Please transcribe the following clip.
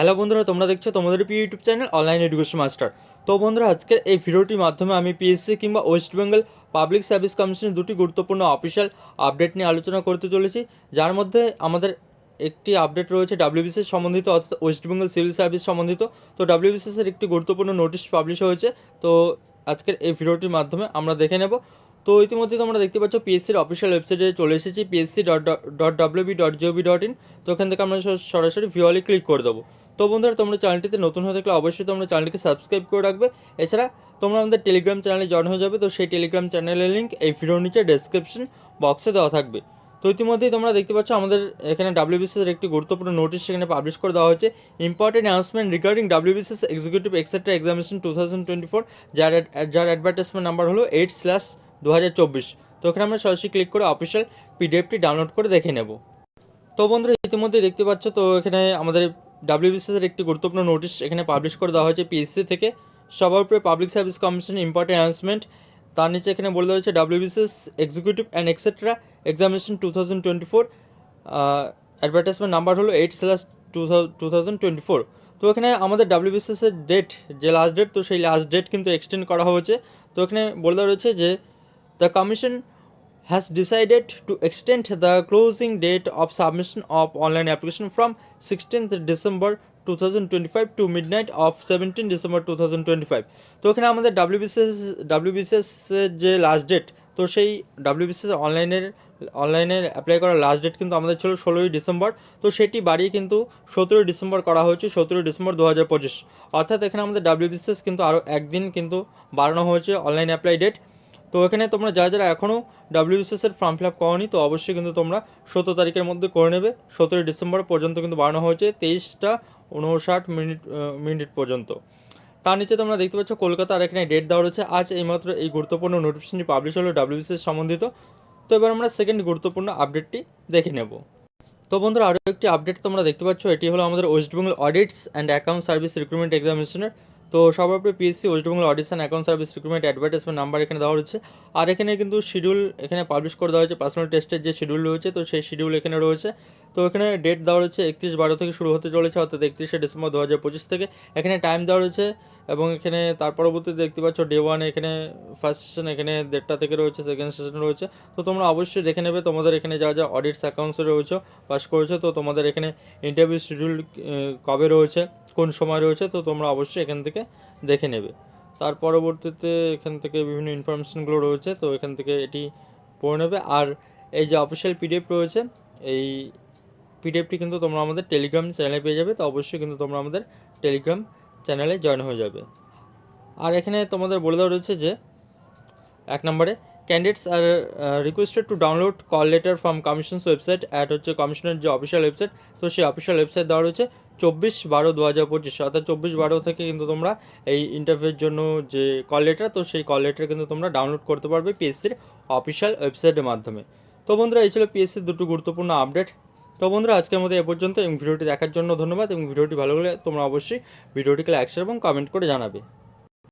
Hello বন্ধুরা, তোমরা দেখছ তোমাদের প্রিয় YouTube channel online education master তো বন্ধুরা, আজকের এই ভিডিওটির মাধ্যমে আমি পিএসসি কিংবা ওয়েস্ট বেঙ্গল পাবলিক সার্ভিস কমিশনের দুটি গুরুত্বপূর্ণ অফিসিয়াল আপডেট নিয়ে আলোচনা করতে চলেছি। যার মধ্যে আমাদের একটি আপডেট রয়েছে ডাব্লিউবিসিএস সম্বন্ধিত, অর্থাৎ ওয়েস্ট বেঙ্গল সিভিল সার্ভিস সম্বন্ধিত। তো ডাব্লিউবিসিএস এর একটি গুরুত্বপূর্ণ নোটিশ পাবলিশ হয়েছে। তো আজকের এই ভিডিওটির মাধ্যমে আমরা দেখে নেব তো ইতিমধ্যে তোমরা দেখতে পাচ্ছ পিএসসির অফিসিয়াল ওয়েবসাইটে চলে এসেছি PSC dot dot WB dot dot in তো ওখান থেকে আমরা সরাসরি ভিওয়ালি ক্লিক করে দেবো। তো বন্ধুরা, তোমরা চ্যানেলটিতে নতুন হয়ে থাকলে অবশ্যই তোমরা চ্যানেলটিকে সাবস্ক্রাইব করে রাখবে। এছাড়া তোমরা আমাদের টেলিগ্রাম চ্যানেলে জয়েন হয়ে যাবে, তো সেই টেলিগ্রাম চ্যানেলের লিঙ্ক এই ভিডিওর নিচে ডেসক্রিপশন বক্সে দেওয়া থাকবে। তো ইতিমধ্যেই তোমরা দেখতে পাচ্ছ আমাদের এখানে ডাব্লিউবিসিএস একটি গুরুত্বপূর্ণ নোটিশ সেখানে পাবলিশ করে দেওয়া হয়েছে। Important announcement regarding WBCS executive etcetera examination two thousand twenty four যার যার অ্যাডভার্টাইজমেন্ট নাম্বার হলো এইট স্ল্যাশ দু হাজার চব্বিশ। তো এখানে আমরা সরাসরি ক্লিক করে অফিসিয়াল পিডিএফটি ডাউনলোড করে দেখে নেব। তো বন্ধুরা ইতিমধ্যে দেখতে পাচ্ছ, তো এখানে আমাদের ডাব্লিউবিসিএস এর একটি গুরুত্বপূর্ণ নোটিশ এখানে পাবলিশ করে দেওয়া হয়েছে পিএসসি থেকে। সবার উপরে public service commission important announcement তার নিচে এখানে বলে দেওয়া হয়েছে WBCS executive and etcetera examination two thousand twenty four advertisement number হলো eight slash two thousand twenty four তো এখানে আমাদের ডাব্লিউবিসিএস এর ডেট যে লাস্ট ডেট তো সেই লাস্ট ডেট কিন্তু এক্সটেন্ড করা হয়েছে। তো এখানে বলে দেওয়া রয়েছে যে the commission has decided to extend the closing date of submission of online application from 16th December 2025 to midnight of 17 December 2025 তো এখানে আমাদের ডাব্লিউবিসিএস ডাব্লিউবিসিএস যে লাস্ট ডেট তো সেই ডাব্লিউবিসিএস অনলাইনের অনলাইনে অ্যাপ্লাই করার লাস্ট ডেট কিন্তু আমাদের ছিল ষোলোই ডিসেম্বর তো সেটি বাড়িয়ে কিন্তু সতেরোই ডিসেম্বর করা হয়েছে, সতেরোই ডিসেম্বর দু হাজার পঁচিশ। অর্থাৎ এখানে আমাদের ডাব্লিউবিসিএস কিন্তু আরও একদিন কিন্তু বাড়ানো হয়েছে অনলাইন অ্যাপ্লাই ডেট তো এখানে তোমরা যারা যারা এখনও ডাব্লিউবিসিএস এর ফর্ম ফিল আপ করনি, তো অবশ্যই কিন্তু তোমরা সতেরো তারিখের মধ্যে করে নেবে। সতেরোই ডিসেম্বর পর্যন্ত কিন্তু বাড়ানো হয়েছে, তেইশটা উনষাট মিনিট মিনিট পর্যন্ত। তার নিচে তোমরা দেখতে পাচ্ছ কলকাতা আর এখানে ডেট দেওয়া রয়েছে। আজ এইমাত্র এই গুরুত্বপূর্ণ নোটিফিকেশনটি পাবলিশ হলো ডাব্লিউবিসিএস সম্বন্ধিত। তো এবার আমরা সেকেন্ড গুরুত্বপূর্ণ আপডেটটি দেখে নেব। তো বন্ধুরা আরও একটি আপডেট তোমরা দেখতে পাচ্ছ, এটি হলো আমাদের West Bengal audits and account service recruitment এক্সামিনেশনের তো সবার উপরে PSC West Bengal audits account service recruitment advertisement number এখানে দেওয়া রয়েছে আর এখানে কিন্তু শিডিউল এখানে পাবলিশ করে দেওয়া হয়েছে। পার্সোনাল টেস্টের যে শিডিউল রয়েছে, তো সেই শিডিউল এখানে রয়েছে। তো এখানে ডেট দেওয়া রয়েছে একত্রিশ বারো থেকে শুরু হতে চলেছে, অর্থাৎ একত্রিশে ডিসেম্বর দু হাজার পঁচিশ থেকে। এখানে টাইম দেওয়া রয়েছে এবং এখানে তার পরবর্তীতে দেখতে পাচ্ছ ডে ওয়ান এখানে ফার্স্ট সেশন এখানে দেড়টা থেকে রয়েছে সেকেন্ড সেশন রয়েছে। তো তোমরা অবশ্যই দেখে নেবে, তোমাদের এখানে যা যা অডিটস অ্যাকাউন্টসে রয়েছে পাস করেছ, তো তোমাদের এখানে ইন্টারভিউ শিডিউল কবে রয়েছে। কোন সময় রয়েছে, তো তোমরা অবশ্যই এখান থেকে দেখে নেবে। তার পরবর্তীতে এখান থেকে বিভিন্ন ইনফরমেশনগুলো রয়েছে, তো এখান থেকে এটি পড়ে নেবে। আর এই যে অফিসিয়াল পিডিএফ রয়েছে, এই পিডিএফটি কিন্তু তোমরা আমাদের টেলিগ্রাম চ্যানেলে পেয়ে যাবে, তো অবশ্যই কিন্তু তোমরা আমাদের টেলিগ্রাম চ্যানেলে জয়েন হয়ে যাবে। আর এখানে তোমাদের বলে দেওয়া রয়েছে যে, এক নম্বরে candidates are requested to download call letter from commission's website at হচ্ছে কমিশনের যে অফিসিয়াল ওয়েবসাইট তো সেই অফিসিয়াল ওয়েবসাইট দেওয়া রয়েছে। চব্বিশ বারো দু হাজার পঁচিশ, অর্থাৎ চব্বিশ বারো থেকে কিন্তু তোমরা এই ইন্টারভিউর জন্য যে কল লেটার তো সেই কল লেটার কিন্তু তোমরা ডাউনলোড করতে পারবে পিএসসির অফিসিয়াল ওয়েবসাইটের মাধ্যমে। তো বন্ধুরা, এই ছিল পিএসসির দুটো গুরুত্বপূর্ণ আপডেট তো বন্ধুরা, আজকের মধ্যে এ পর্যন্ত, এবং ভিডিওটি দেখার জন্য ধন্যবাদ, এবং ভিডিওটি ভালো লাগলে তোমরা অবশ্যই ভিডিওটিকে লাইক এবং কমেন্ট করে জানাবে।